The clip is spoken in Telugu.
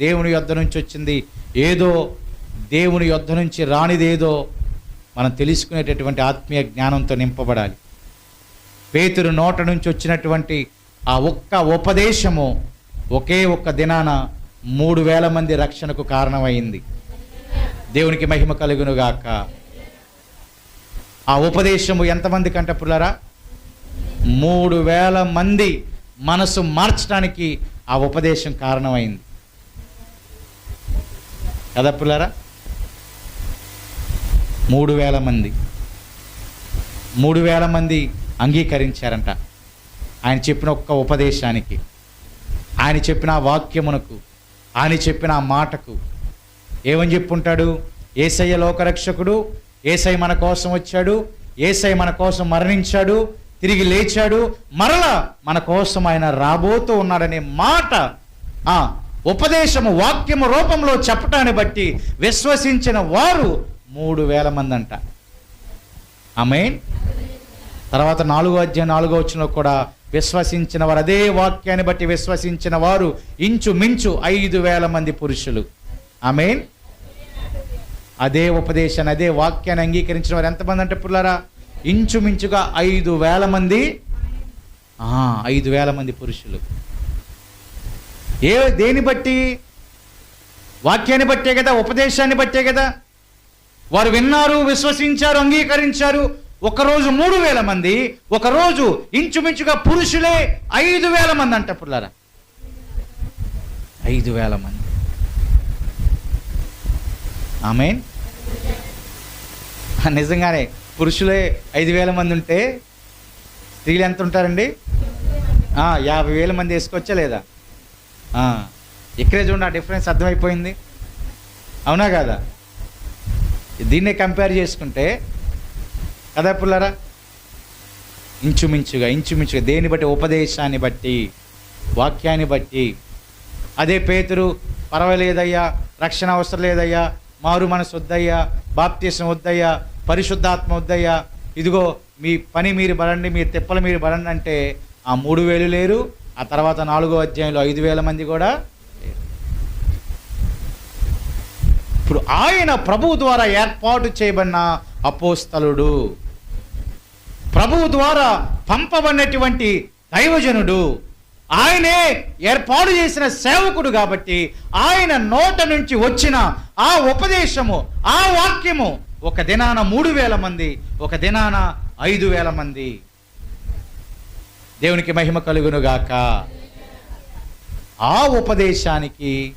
దేవుని యొద్ధ నుంచి వచ్చింది ఏదో దేవుని యొద్ధ నుంచి రానిదేదో మనం తెలుసుకునేటటువంటి ఆత్మీయ జ్ఞానంతో నింపబడాలి. పేతురు నోట నుంచి వచ్చినటువంటి ఆ ఒక్క ఉపదేశము ఒకే ఒక్క దినాన మూడు వేల మంది రక్షణకు కారణమైంది. దేవునికి మహిమ కలుగునుగాక. ఆ ఉపదేశము ఎంతమంది కంటే పుల్లరా? మూడు వేల మంది మనసు మార్చడానికి ఆ ఉపదేశం కారణమైంది. కదా పిల్లరా? మూడు వేల మంది. మూడు వేల మంది అంగీకరించారంట. ఆయన చెప్పిన ఒక్క ఉపదేశానికి ఆయన చెప్పిన వాక్యమునకు ఆయన చెప్పిన మాటకు ఏమని చెప్పుంటాడు? ఏసయ్య లోకరక్షకుడు ఏసై మన కోసం వచ్చాడు ఏసై మన కోసం మరణించాడు తిరిగి లేచాడు మరలా మన కోసం ఆయన రాబోతూ ఉన్నాడనే మాట. ఉపదేశము వాక్యము రూపంలో చెప్పటాన్ని బట్టి విశ్వసించిన వారు మూడు వేల మంది అంట ఆమె తర్వాత నాలుగో అధ్యాయం నాలుగో వచ్చిన కూడా విశ్వసించిన వారు అదే వాక్యాన్ని బట్టి విశ్వసించిన వారు ఇంచుమించు ఐదు వేల మంది పురుషులు. ఆమెన్. అదే ఉపదేశాన్ని అదే వాక్యాన్ని అంగీకరించిన వారు ఎంతమంది అంటే పుల్లారా? ఇంచుమించుగా ఐదు వేల మంది. ఐదు వేల మంది పురుషులు. ఏ దేని బట్టి? వాక్యాన్ని బట్టే కదా ఉపదేశాన్ని బట్టే కదా? వారు విన్నారు విశ్వసించారు అంగీకరించారు. ఒకరోజు మూడు వేల మంది ఒకరోజు ఇంచుమించుగా పురుషులే ఐదు వేల మంది అంట పుల్లారా. ఐదు వేల మంది. ఆమె నిజంగానే పురుషులే ఐదు వేల మంది ఉంటే స్త్రీలు ఎంత ఉంటారండి? యాభై వేల మంది వేసుకొచ్చా లేదా? ఇక్కడే చూడండి ఆ డిఫరెన్స్ అర్థమైపోయింది. అవునా కదా? దీన్నే కంపేర్ చేసుకుంటే కదా పుల్లరా? ఇంచుమించుగా ఇంచుమించుగా దేని బట్టి? ఉపదేశాన్ని బట్టి వాక్యాన్ని బట్టి. అదే పేతురు పర్వాలేదయ్యా రక్షణ అవసరం లేదయ్యా మారు మనసు వద్దయ్యా బాప్తీసం వద్దయ్యా పరిశుద్ధాత్మ వద్దయ్యా ఇదిగో మీ పని మీరు బలండి మీ తిప్పలు మీరు బలండి అంటే ఆ మూడు వేలు లేరు ఆ తర్వాత నాలుగో అధ్యాయంలో ఐదు వేల మంది కూడా ఇప్పుడు ఆయన ప్రభువు ద్వారా ఏర్పాటు చేయబడిన అపోస్తలుడు ప్రభువు ద్వారా పంపబడినటువంటి దైవజనుడు ఆయనే ఏర్పాటు చేసిన సేవకుడు కాబట్టి ఆయన నోట నుంచి వచ్చిన ఆ ఉపదేశము ఆ వాక్యము ఒక దినాన మూడు వేల మంది ఒక దినాన ఐదు వేల మంది. దేవునికి మహిమ కలుగునుగాక. ఆ ఉపదేశానికి